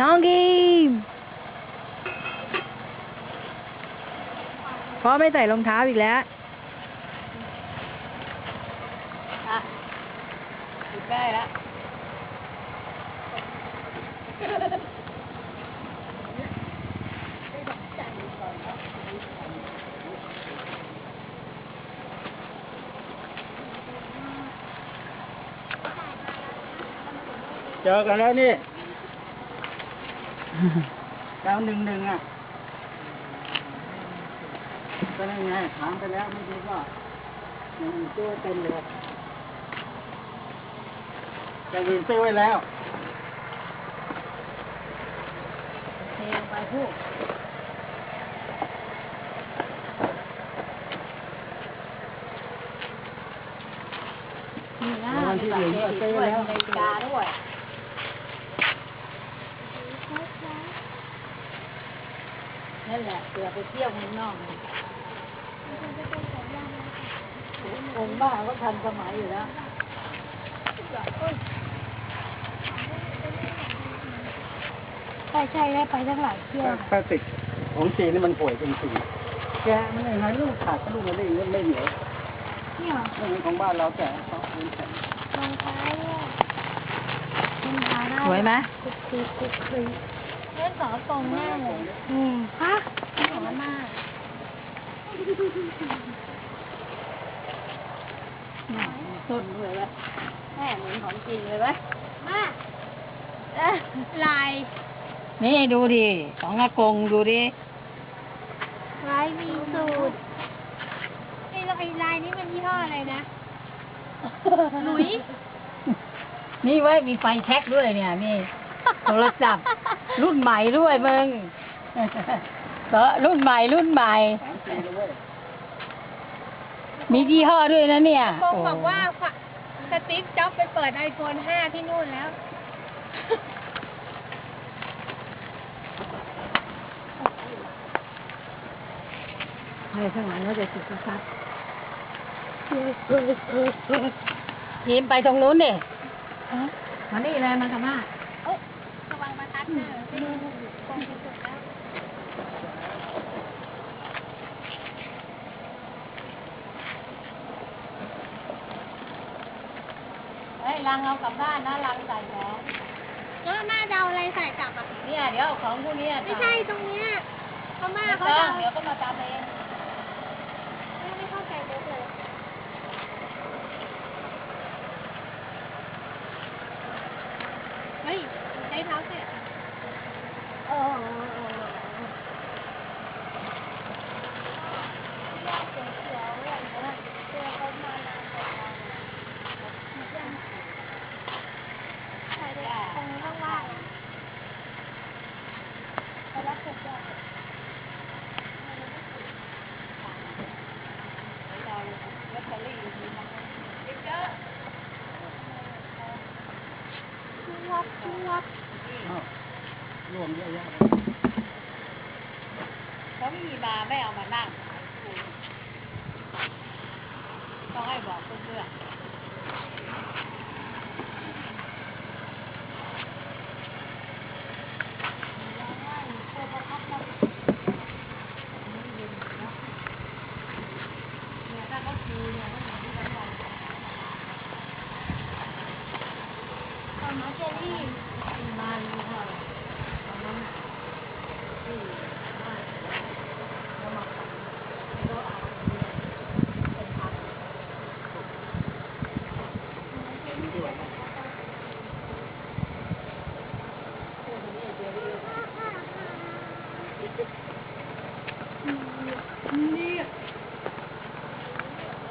น้องกีมพ่อไม่ใส่รองเท้าอีกแล้วอะหยุดได้แล้วเจอกันแล้วนี่ เก้าหนึ่งหนึ่งอะก็นั่นไงถามไปแล้วไม่รู้ว่ายังมีตู้เต็มเลยจะวินซื้อไว้แล้วเทลงไปพูดนี่นะรางวัลที่หนึ่งก็ซื้อด้วยแล้วนาฬิกาด้วย นั่นแหละเผื่อไปเที่ยวเมืองนอกนี่องค์บ้าก็ทันสมัยอยู่แล้วใช่ใช่ได้ไปทั้งหลายเที่ยวพลาสติกของจีนนี่มันป่วยเป็นสีแกะมันยังไงลูกขาดลูกมันได้ยังไม่เหนียวนี่เหรอไม่เหมือนของบ้านเราแกะเขาเป็นแข็งรองเท้าเนี่ยรองเท้าได้สวยไหมคุกคีคุกคี เล่นสอตรงแน่เลยอืมฮะสอนมากต้นด้วยไหมแม่เหมือนของจริงเลยไหมมากเอ๊ะลาย นี่ดูดิสองอากงดูดิลายมีสูตรไอ้ไอ้ลายนี้มันยี่ห้ออะไรนะหลุยนี่ไว้ยมีไฟแช็กด้วยเนี่ยนี่โทรศัพท์ รุ่นใหม่ด้วยมึงเออรุ่นใหม่รุ่นใหม่ของจีนเลยเว้ยมียี่ห้อด้วยนะเนี่ยคงบอกว่าฝะสตีฟจ็อบส์ไปเปิดไอโฟน5ที่นู่นแล้ว อะไรข้างหลังก็จะสุดครับยิ้มไปตรงนู้นดิมานี่เลยมากับมาระวังมาทัดเนอะที่นู่นคงจะสุดแล้วเฮ้ยลังเอากลับบ้านนะลังใส่แหวนแล้วแม่จะเอาอะไรใส่กลับอะเนี่ยเดี๋ยวเอาของพวกนี้ไม่ใช่ตรงเนี้ยเพราะแม่ไม่เขาต้จะองเดี๋ยวก็มาตามเอง แม่ไม่เข้าใจมุกเลย เฮ้ยใช้เท้าเตะ เออ ใช่ด้วยตรงนี้ต้องว่างไปรับเสร็จแล้ว ลอตเตอรี่มีมาเยอะ ช วบชวับรวมเยอะแยะเลยเขามีมาไม่เอามานั่งต้องให้บอกเพื่อนี่ยถ้าเขาคิวเนี่ยเขาอยู่ที่บ้านเรา ตอนน้องเจลลี่ มารู้เท่าไหร่ตอนนั้นที่บ้านเขามาขายแล้วเอาเป็ น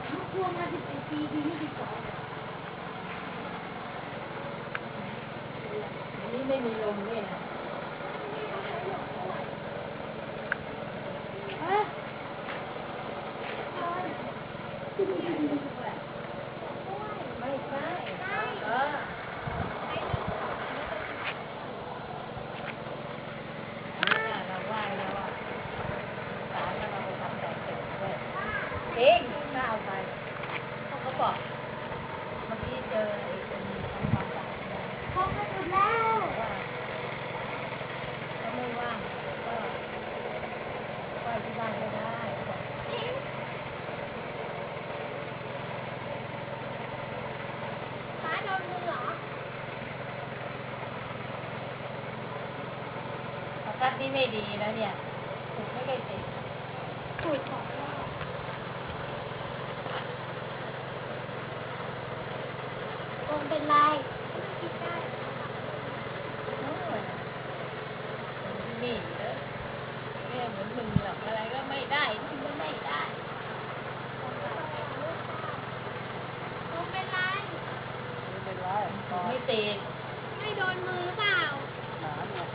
พันพวงมาสิบเอ็ดปีปีนี้สิบสอง อันนี้ ไม่มีลมด้วยนะ ฮะ ไม่ใช่เออเนี่ยเราไหว้แล้วอะศาลแล้วเราไปทำแต่งเสร็จด้วยเองถ้าเอาไปเขาก็บอกเมื่อกี้เจอไอ้คนทำความสะอาดเนี่ย พวงมาสุดแล้ว บอกว่า นี่ไม่ดีแล้วเนี่ยถูกไม่ได้ติดสูตรของเราคงเป็นไรคิดได้โอ้ยนี่เด้อเนี่ยเหมือนมึงหรอกอะไรก็ไม่ได้ที่ก็ไม่ได้คงเป็นไรไม่เป็นไรพอไม่ติด ไม่โดนมือเปล่า หนาเนี่ย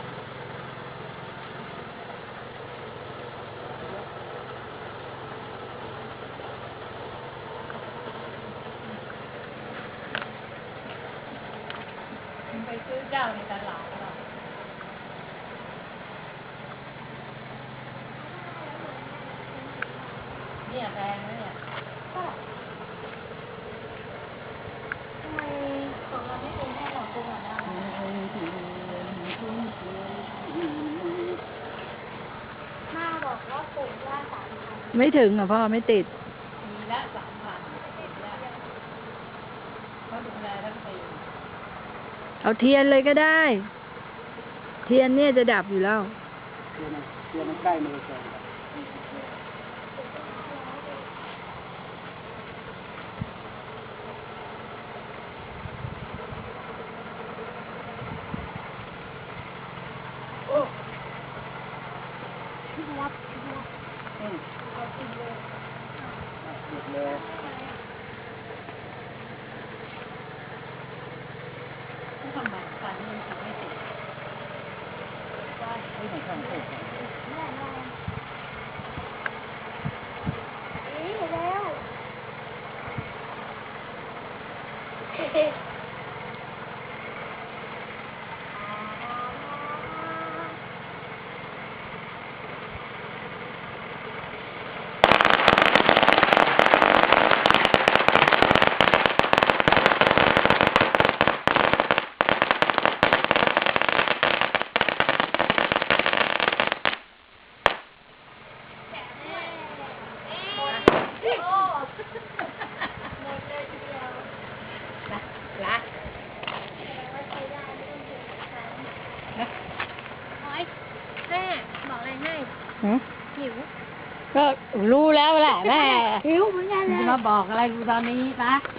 มึง ไปซื้อเจ้าในตลาดหรอกเนี่ยแพงนะเนี่ยทำไมของเราไม่เป็นแค่หลอดปรุงอะนะมาบอกว่าปลูกว่าสามพันไม่ถึงอะพ่อไม่ติด มีละสามพันเขาดูแลทั้งปี เอาเทียนเลยก็ได้ เทียนเนี่ยจะดับอยู่แล้ว เทียนมันใกล้มือเกิน ที่รับที่รับ อืม เอาไปเลย หยุดเลย ทำไมฟันมันถึงไม่ติดว่า ไม่เหมือนข้างโคก แน่นอนเอ๊ะเร็วเอ๊ะโอ้หมดเลยทีเดียว ละ ว่าใช้ได้ไม่ต้องเก็บขันโอ๊ยแม่บอกอะไรให้หิว ก็ รู้แล้วแหละแม่หิวเหมือนกันเลจะยมาบอกอะไรกูตอนนี้นะห